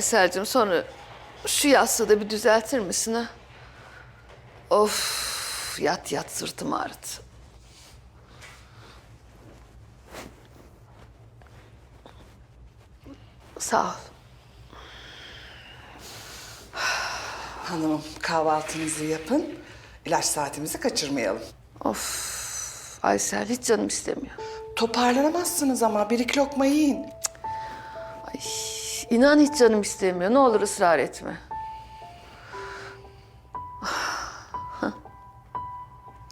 Aysel'cim sonra şu yastığı da bir düzeltir misin ha? Of yat yat sırtım ağrıdı. Sağ ol. Hanımım kahvaltınızı yapın. İlaç saatimizi kaçırmayalım. Of Aysel hiç canım istemiyor. Toparlanamazsınız ama bir iki lokma yiyin. Ay, inan hiç canım istemiyor. Ne olur ısrar etme.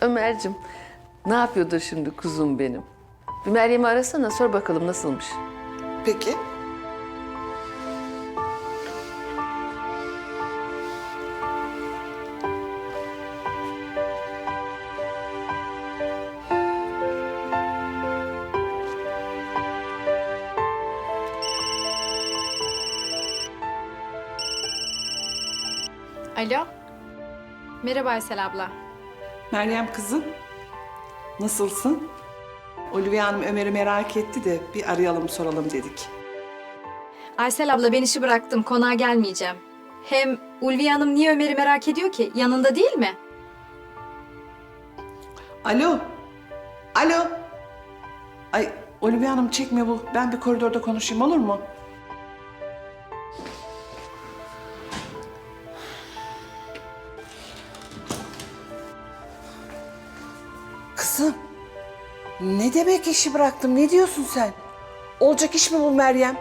Ömer'cim ne yapıyordur şimdi kuzum benim? Bir Meryem'i arasana sor bakalım nasılmış. Peki. Alo. Merhaba Aysel abla. Meryem kızım. Nasılsın? Olivia Hanım Ömer'i merak etti de bir arayalım soralım dedik. Aysel abla ben işi bıraktım. Konağa gelmeyeceğim. Hem Ulviye Hanım niye Ömer'i merak ediyor ki? Yanında değil mi? Alo. Alo. Ay Olivia Hanım çekmiyor bu. Ben bir koridorda konuşayım olur mu? Ne demek işi bıraktım? Ne diyorsun sen? Olacak iş mi bu Meryem?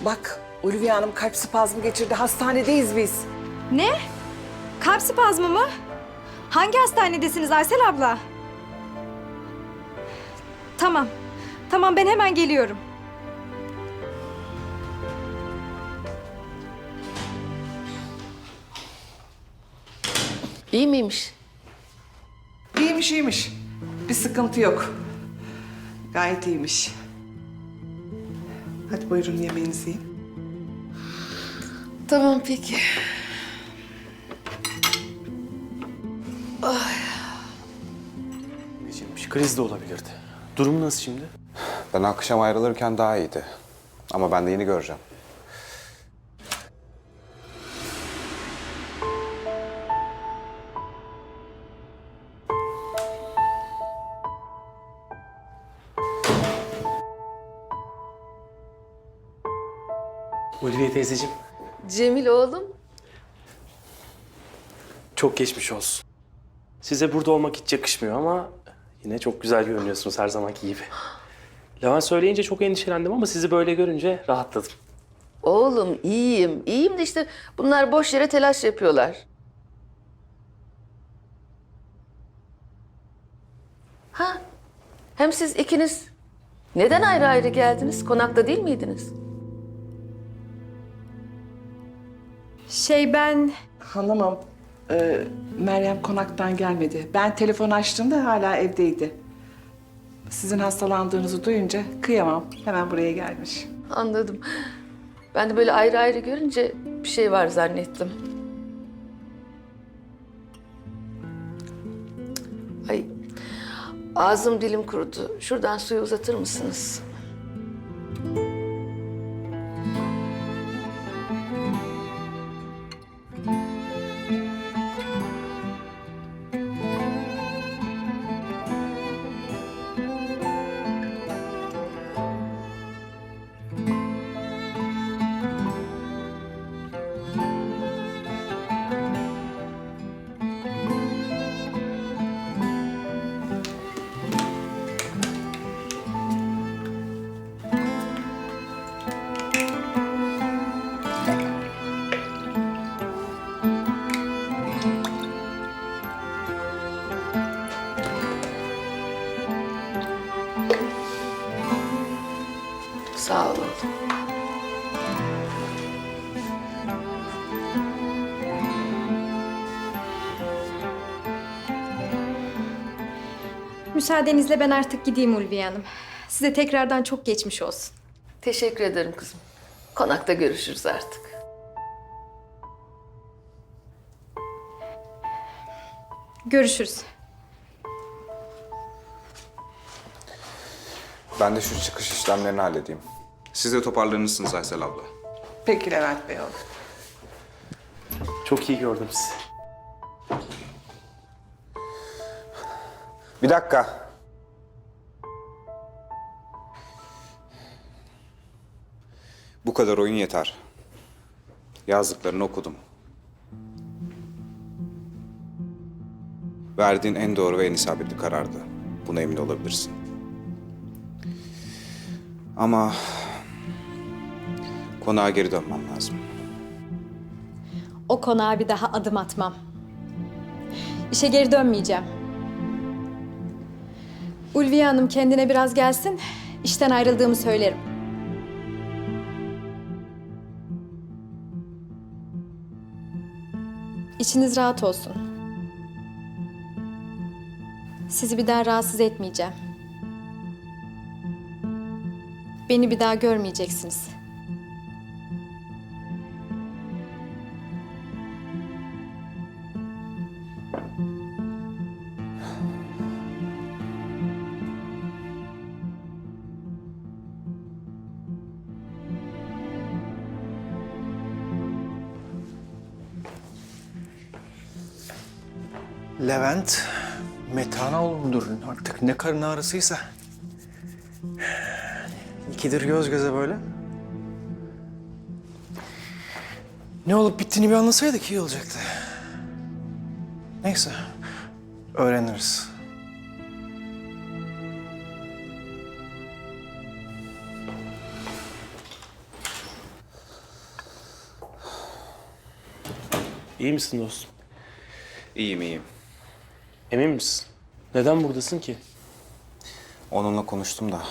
Bak Olivia Hanım kalp spazmı geçirdi. Hastanedeyiz biz. Ne? Kalp spazmı mı? Hangi hastanedesiniz Aysel abla? Tamam. Tamam ben hemen geliyorum. İyi miymiş? İyiymiş iyiymiş. Bir sıkıntı yok. Gayet iyiymiş. Hadi buyurun yemeğinizi yiyin. Tamam peki. Geçirmiş. Kriz de olabilirdi. Durumu nasıl şimdi? Ben akşam ayrılırken daha iyiydi. Ama ben de yeni göreceğim. Ulviye teyzeciğim, Cemil oğlum. çok geçmiş olsun. Size burada olmak hiç yakışmıyor ama yine çok güzel görünüyorsunuz her zamanki gibi. Levent söyleyince çok endişelendim ama sizi böyle görünce rahatladım. Oğlum iyiyim. İyiyim de işte bunlar boş yere telaş yapıyorlar. Ha? Hem siz ikiniz neden ayrı ayrı geldiniz? Konakta değil miydiniz? Şey ben... Hanımım, e, Meryem konaktan gelmedi. Ben telefon açtığımda hala evdeydi. Sizin hastalandığınızı duyunca kıyamam. Hemen buraya gelmiş. Anladım. Ben de böyle ayrı ayrı görünce bir şey var zannettim. Ay, ağzım dilim kurudu. Şuradan suyu uzatır mısınız? Müsaadenizle ben artık gideyim Ulviye Hanım. Size tekrardan çok geçmiş olsun. Teşekkür ederim kızım. Konakta görüşürüz artık. Görüşürüz. Ben de şu çıkış işlemlerini halledeyim. Siz de toparlanırsınız Aysel abla. Peki Levent Bey oğlum. Çok iyi gördüm sizi. Bir dakika. Bu kadar oyun yeter. Yazdıklarını okudum. Verdiğin en doğru ve en isabetli karardı. Buna emin olabilirsin. Ama konağa geri dönmem lazım. O konağa bir daha adım atmam. İşe geri dönmeyeceğim. Ulviye Hanım kendine biraz gelsin, işten ayrıldığımı söylerim. İçiniz rahat olsun. Sizi bir daha rahatsız etmeyeceğim. Beni bir daha görmeyeceksiniz. Levent, metana olundur artık ne karın ağrısıysa. İkidir göz göze böyle. Ne olup bittiğini bir anlasaydık iyi olacaktı. Neyse, öğreniriz. İyi misin dostum? İyiyim iyiyim. Emin misin? Neden buradasın ki? Onunla konuştum da.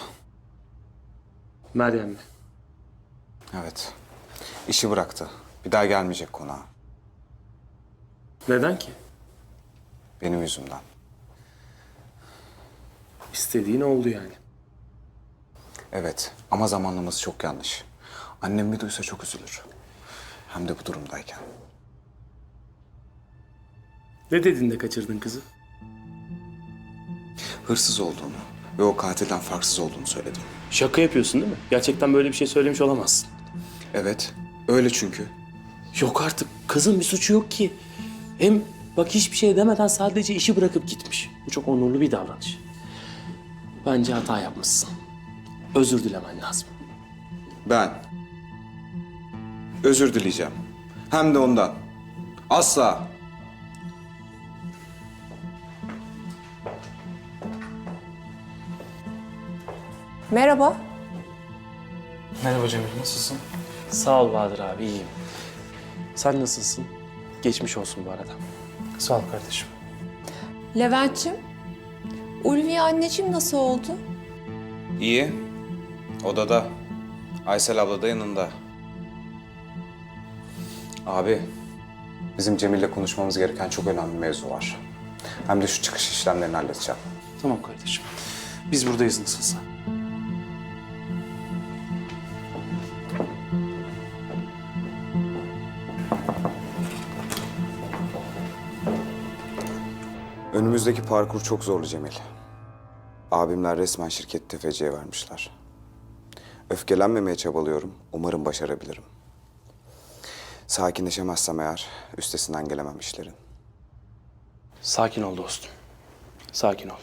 Meryem mi? Evet. İşi bıraktı. Bir daha gelmeyecek konağa. Neden ki? Benim yüzümden. İstediğin oldu yani. Evet ama zamanlaması çok yanlış. Annem bir duysa çok üzülür. Hem de bu durumdayken. Ne dedin de kaçırdın kızı? Hırsız olduğunu ve o katilden farksız olduğunu söyledim. Şaka yapıyorsun değil mi? Gerçekten böyle bir şey söylemiş olamazsın. Evet, öyle çünkü. Yok artık. Kızın bir suçu yok ki. Hem bak hiçbir şey demeden sadece işi bırakıp gitmiş. Bu çok onurlu bir davranış. Bence hata yapmışsın. Özür dilemen lazım. Ben özür dileyeceğim. Hem de ondan. Asla. Merhaba. Merhaba Cemil, nasılsın? Sağ ol Bahadır abi, iyiyim. Sen nasılsın? Geçmiş olsun bu arada. Sağ ol kardeşim. Levent'cim, Ulviye anneciğim nasıl oldu? İyi. Odada. Aysel abla da yanında. Abi, bizim Cemil'le konuşmamız gereken çok önemli bir mevzu var. Hem de şu çıkış işlemlerini halledeceğim. Tamam kardeşim. Biz buradayız nasılsa. Önümüzdeki parkur çok zorlu Cemil. Abimler resmen şirketi tefeciye vermişler. Öfkelenmemeye çabalıyorum. Umarım başarabilirim. Sakinleşemezsem eğer üstesinden gelemem işlerin. Sakin ol dostum. Sakin ol.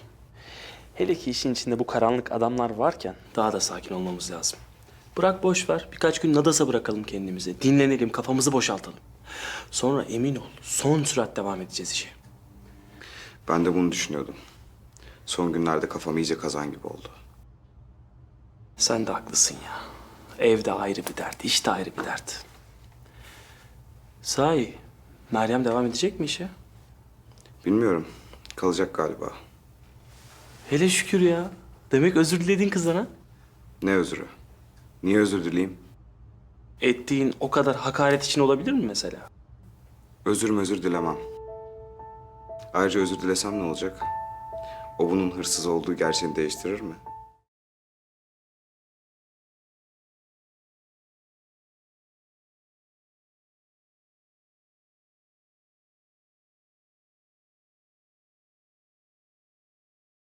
Hele ki işin içinde bu karanlık adamlar varken daha da sakin olmamız lazım. Bırak boş ver. Birkaç gün Nadas'a bırakalım kendimizi. Dinlenelim, kafamızı boşaltalım. Sonra emin ol, son sürat devam edeceğiz işe. Ben de bunu düşünüyordum. Son günlerde kafam iyice kazan gibi oldu. Sen de haklısın ya. Evde ayrı bir dert, işte ayrı bir dert. Sahi, Meryem devam edecek mi işe? Bilmiyorum. Kalacak galiba. Hele şükür ya. Demek özür diledin kızdan ha? Ne özrü? Niye özür dileyim? Ettiğin o kadar hakaret için olabilir mi mesela? Özür özür dilemem. Ayrıca özür dilesem ne olacak? O bunun hırsız olduğu gerçeğini değiştirir mi?